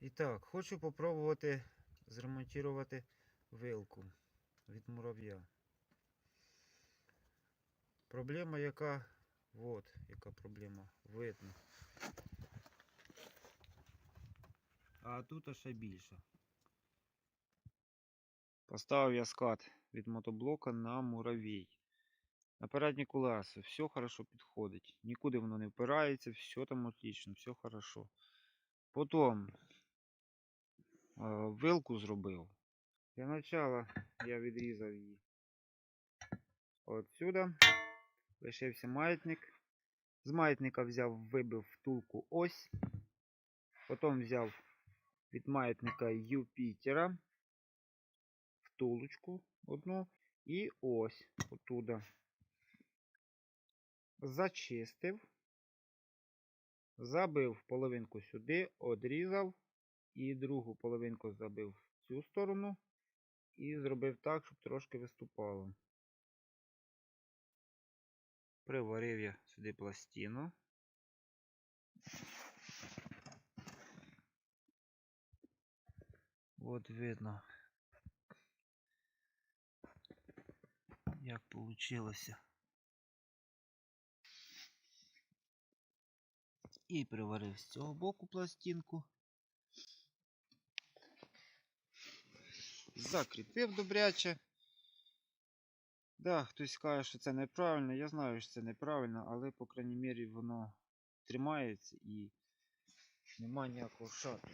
І так, хочу попробувати зремонтувати вилку від мурав'я. Проблема яка? Вот, яка проблема. Видно. А тут ще більше. Поставив я скат від мотоблока на муравій. На передні колеса. Все хорошо підходить. Нікуди воно не впирається, все там отлично, все хорошо. Потім вилку зробив. Для начала я відрізав її. Отсюда лишився маятник. З маятника взяв, вибив втулку ось. Потім взяв від маятника Юпітера втулочку одну і ось отуда. Зачистив, забив половинку сюди, одрізав і другу половинку забив в цю сторону і зробив так, щоб трошки виступало. Приварив я сюди пластину. От видно, як получилося. І приварив з цього боку пластинку. Закріпив добряче. Да, хтось каже, що це неправильно. Я знаю, що це неправильно, але, по крайній мірі, воно тримається і нема ніякого шату.